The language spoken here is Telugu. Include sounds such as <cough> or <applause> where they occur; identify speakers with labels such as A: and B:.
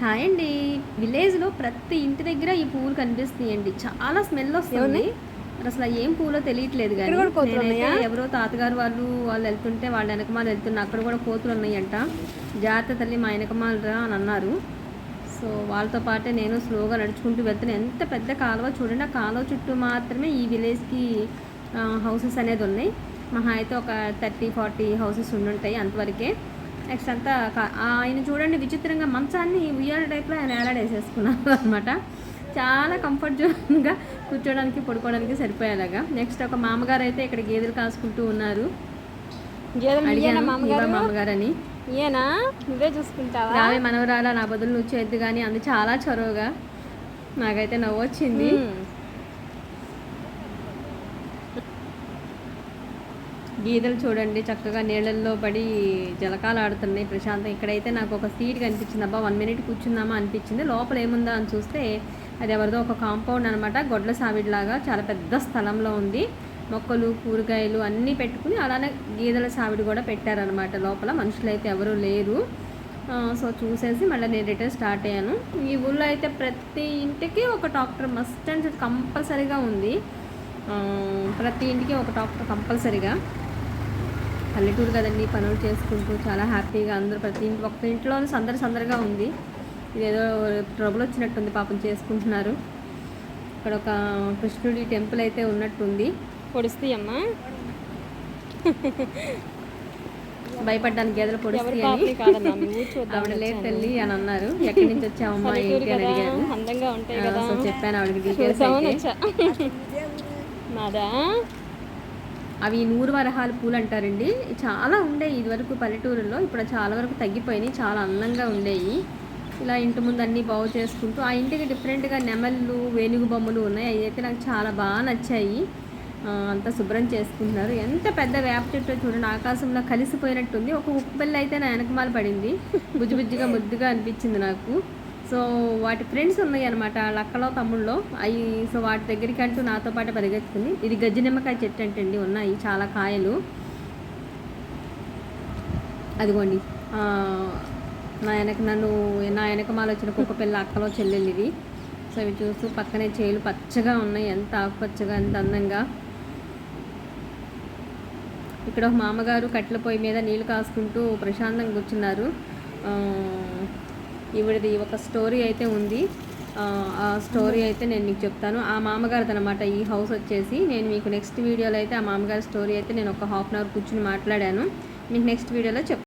A: హాయ్ అండి. విలేజ్లో ప్రతి ఇంటి దగ్గర ఈ పువ్వులు కనిపిస్తున్నాయండి. చాలా స్మెల్ వస్తుంది. అసలు ఏం పూలో తెలియట్లేదు కానీ నేనైతే? ఎవరో తాతగారు వాళ్ళు వాళ్ళు వెళ్తుంటే వాళ్ళ వెనకమాల వెళ్తున్నా అక్కడ కూడా కోతులు ఉన్నాయంట. జాగ్రత్త తల్లి మా వెనకమాలరా అని అన్నారు. సో వాళ్ళతో పాటే నేను స్లోగా నడుచుకుంటూ వెళ్తున్నాను ఎంత పెద్ద కాలువ చూడండి. ఆ కాలువ చుట్టూ మాత్రమే ఈ విలేజ్కి హౌసెస్ అనేది ఉన్నాయి. మహా అయితే ఒక థర్టీ ఫార్టీ హౌసెస్ ఉండుంటాయి అంతవరకే. నెక్స్ట్ అంతా ఆయన చూడండి విచిత్రంగా మంచాన్ని ఉయ్యాల టైప్లో ఆయన ఏలాడేసేసుకున్నారు అనమాట చాలా కంఫర్ట్ జోన్గా కూర్చోడానికి పడుకోవడానికి సరిపోయేలాగా. నెక్స్ట్ ఒక మామగారు అయితే ఇక్కడ గేదెలు కాసుకుంటూ ఉన్నారు. మామగారని.
B: ఇయ్యేనా నువ్వే చూసుకుంటావా?
A: రావే మనవరాల నా బదులు నువ్వు చేద్దు కానీ అంది చాలా చొరవగా. నాకైతే నవ్వు గీదలు చూడండి చక్కగా నీళ్ళల్లో పడి జలకాలు ఆడుతున్నాయి ప్రశాంతం. ఇక్కడైతే నాకు ఒక సీట్ కనిపించింది. అబ్బా వన్ మినిట్ కూర్చుందామా అనిపించింది. లోపల ఏముందా అని చూస్తే అది ఎవరిదో ఒక కాంపౌండ్ అనమాట గొడ్ల సావిడిలాగా చాలా పెద్ద స్థలంలో ఉంది. మొక్కలు కూరగాయలు అన్నీ పెట్టుకుని అలానే గీదల సావిడి కూడా పెట్టారనమాట లోపల మనుషులు అయితే లేరు. సో చూసేసి మళ్ళీ నేను రిటర్న్ స్టార్ట్ అయ్యాను. ఈ ఊళ్ళో అయితే ప్రతి ఇంటికి ఒక డాక్టర్ మస్ట్ అండ్ కంపల్సరీగా ఉంది. ప్రతి ఇంటికి ఒక డాక్టర్ కంపల్సరీగా. పల్లెటూరు కదండి పనులు చేసుకుంటూ చాలా హ్యాపీగా అందరూ ప్రతి ఇంటి ఒక్క ఇంట్లోనే సందడి సందడిగా ఉంది. ఇదేదో ట్రబుల్ వచ్చినట్టుంది పాపం చేసుకుంటున్నారు. ఇక్కడ ఒక కృష్ణుడి టెంపుల్ అయితే ఉన్నట్టుంది.
B: పొడిస్తాయమ్మా
A: భయపడ్డానికి గేదెలు
B: ఎవరి
A: పొడిస్తాయి
B: పాపని
A: అని
B: కాదమ్మా మీ ఊరు చూద్దాం
A: ఆవిడ లేదు తల్లి అని అన్నారు. ఎక్కడి నుంచి
B: పల్లెటూరు
A: ఏంటి అని
B: అందంగా ఉంటాయి కదా.
A: చెప్పాను ఆవిడకి డీటెయిల్స్ అయితే. <laughs>
B: మాదా?
A: అవి నూరు వరహాల పూలు అంటారండి చాలా ఉండేవి ఇదివరకు పల్లెటూరులో ఇప్పుడు చాలా వరకు తగ్గిపోయినాయి చాలా అందంగా ఉండేవి ఇలా ఇంటి ముందు అన్నీ బాగు చేసుకుంటూ ఆ ఇంటికి డిఫరెంట్గా నెమళ్ళు వేణుగు బొమ్మలు ఉన్నాయి. అవి అయితే నాకు చాలా బాగా నచ్చాయి. అంతా శుభ్రం చేసుకుంటున్నారు. ఎంత పెద్ద వేప చెట్టు చూడండి ఆకాశంలో కలిసిపోయినట్టుంది. ఒక ఉప్పు బిల్ల అయితే నా వెనకమాల పడింది. బుజ్జిబుజ్జిగా ముద్దుగా అనిపించింది నాకు. సో వాటి ఫ్రెండ్స్ ఉన్నాయి అనమాట వాళ్ళ అక్కలో తమ్ముళ్ళలో అవి సో వాటి దగ్గరికి అంటూ నాతో పాటు పరిగెత్తుకుంది ఇది గజ్జి నిమ్మకాయ చెట్టు అంటండి ఉన్నాయి. చాలా కాయలు. అదిగోండి. నా వెనక నన్ను నా వెనకమాల వచ్చిన కుక్క పిల్ల అక్కలో చెల్లెలు ఇది సో ఇవి చూస్తూ పక్కనే చేలు పచ్చగా ఉన్నాయి. ఎంత ఆకుపచ్చగా ఎంత అందంగా. ఇక్కడ ఒక మామగారు కట్టెల పొయ్యి మీద నీళ్ళు కాసుకుంటూ ప్రశాంతంగా కూర్చున్నారు. ఈవిడది ఒక స్టోరీ అయితే ఉంది. ఆ, స్టోరీ అయితే నేను మీకు చెప్తాను. ఆ మామగారిది అనమాట ఈ హౌస్ వచ్చేసి నేను మీకు నెక్స్ట్ వీడియోలో అయితే ఆ మామగారి స్టోరీ అయితే నేను ఒక హాఫ్ అన్ అవర్ కూర్చుని మాట్లాడాను. మీకు నెక్స్ట్ వీడియోలో చెప్తాను